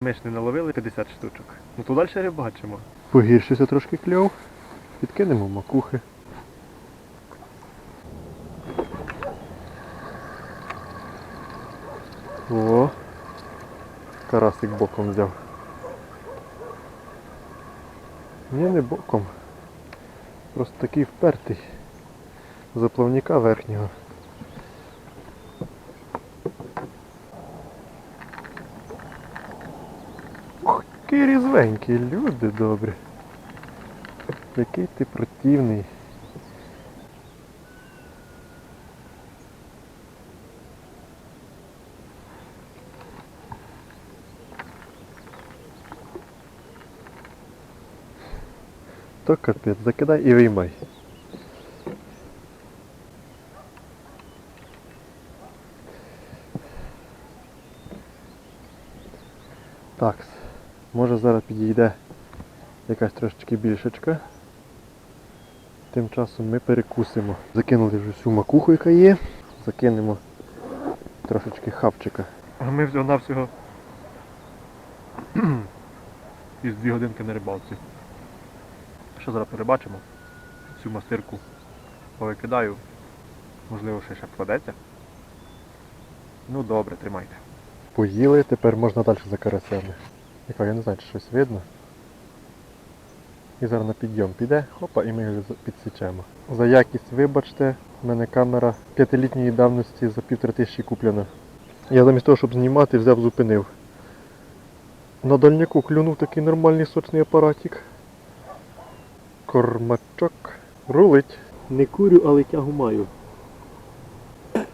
Ми ж не наловили 50 штучок. Ну то далі рибачимо. Погіршився трошки кльов. Підкинемо макухи. О, карасик боком взяв. Ні, не боком. Просто такий впертий. Заплавника верхнього. Ух, який різвенький, люди добрі. Який ти противний. То капець, закидай і виймай. Так, може зараз підійде якась трошечки більшечка. Тим часом ми перекусимо. Закинули вже всю макуху, яка є. Закинемо трошечки хавчика. А ми всього навсього із дві годинки на рибалці. Що зараз перебачимо? Цю мастирку повикидаю. Можливо, ще ще вкладеться. Ну добре, тримайте. Поїли, тепер можна далі за карасями. Яка, я не знаю, чи щось видно. І зараз на підйом піде, хопа, і ми його підсічемо. За якість, вибачте, в мене камера п'ятилітньої давності за півтори тисячі куплена. Я замість того, щоб знімати, взяв, зупинив. На дальняку клюнув такий нормальний сочний апаратик. Кормачок. Рулить. Не курю, але тягу маю.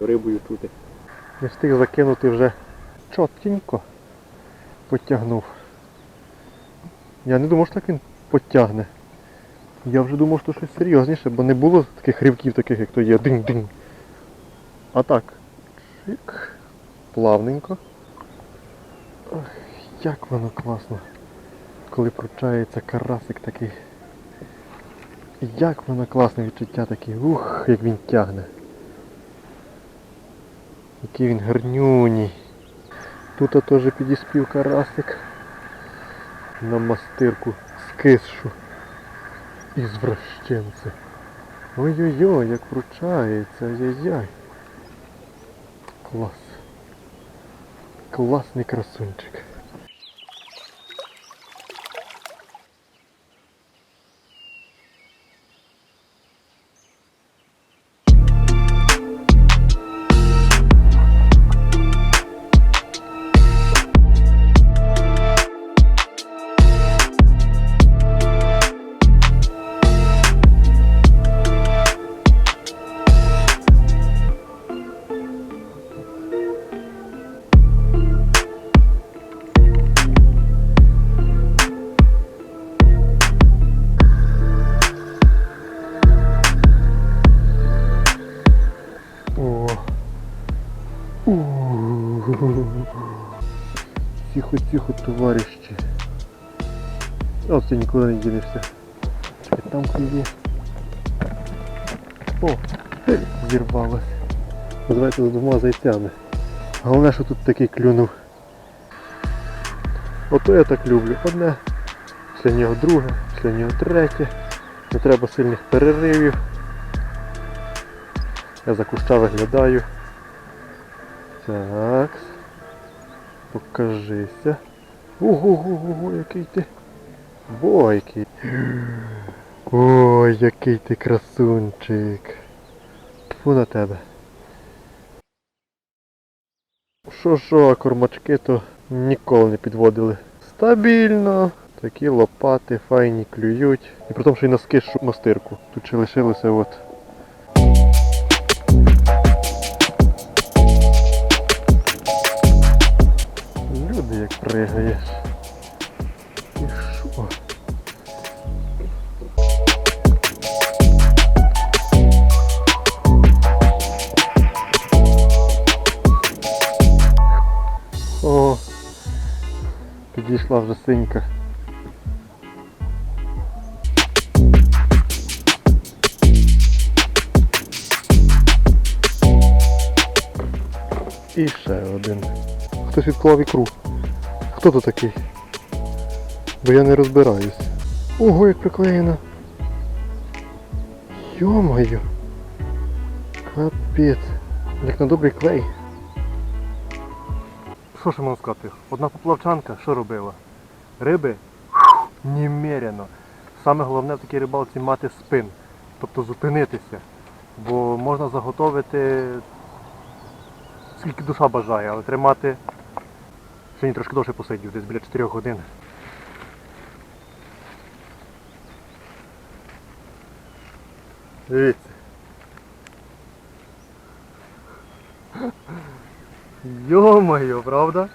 Рибою чути. Не встиг закинути вже чотенько потягнув. Я не думав, що так він потягне. Я вже думав, що щось серйозніше, бо не було таких ривків, таких, як то є. Динь-динь. А так. Чик. Плавненько. Ах, як воно класно. Коли пручається карасик такий. Як воно класне відчуття таке. Ух, як він тягне. Який він гарнюній. Тут теж підіспів карасик. На мастирку скисшу. Ізвращенце. Ой-ой-ой, як вручається, ай-яй-яй. Клас. Класний красунчик. О. У. Тихо, тихо, товарищи. От ти нікуди не дінешся. Чекай, там клює. О, зірвалось. Називається з двома зайцями. Головне, що тут такий клюнув. Ото я так люблю. Одне, після нього друге, після нього третє. Не треба сильних переривів. Я за куща виглядаю. Так. Покажися. Ого-го-го, який ти. Бойкий. Ой, який ти красунчик. Тьфу на тебе. Що що, кормачки то ніколи не підводили. Стабільно. Такі лопати файні клюють. І при тому, що й на скишу мастирку. Тут ще лишилося от Пригаєш. І що? О, підійшла вже синька. І ще один. Хтось відклав ікру. Хто тут такий? Бо я не розбираюсь. Ого, як приклеєно. Йо-моє. Капець. Як на добрий клей. Що ж можна сказати? Одна поплавчанка що робила? Риби немерено. Саме головне в такій рибалці мати спин. Тобто зупинитися. Бо можна заготовити скільки душа бажає, але тримати. Сьогодні трошки довше посидів, десь біля 4 годин. Дивіться. Йо-моє, правда?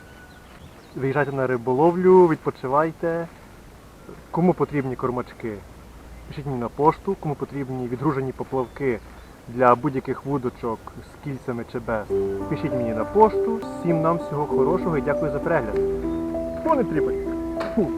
Виїжджайте на риболовлю, відпочивайте. Кому потрібні кормачки? Пишіть мені на пошту, кому потрібні відгружені поплавки для будь-яких вудочок з кільцями чи без. Пишіть мені на пошту. Всім нам всього хорошого і дякую за перегляд. Вони тріпать.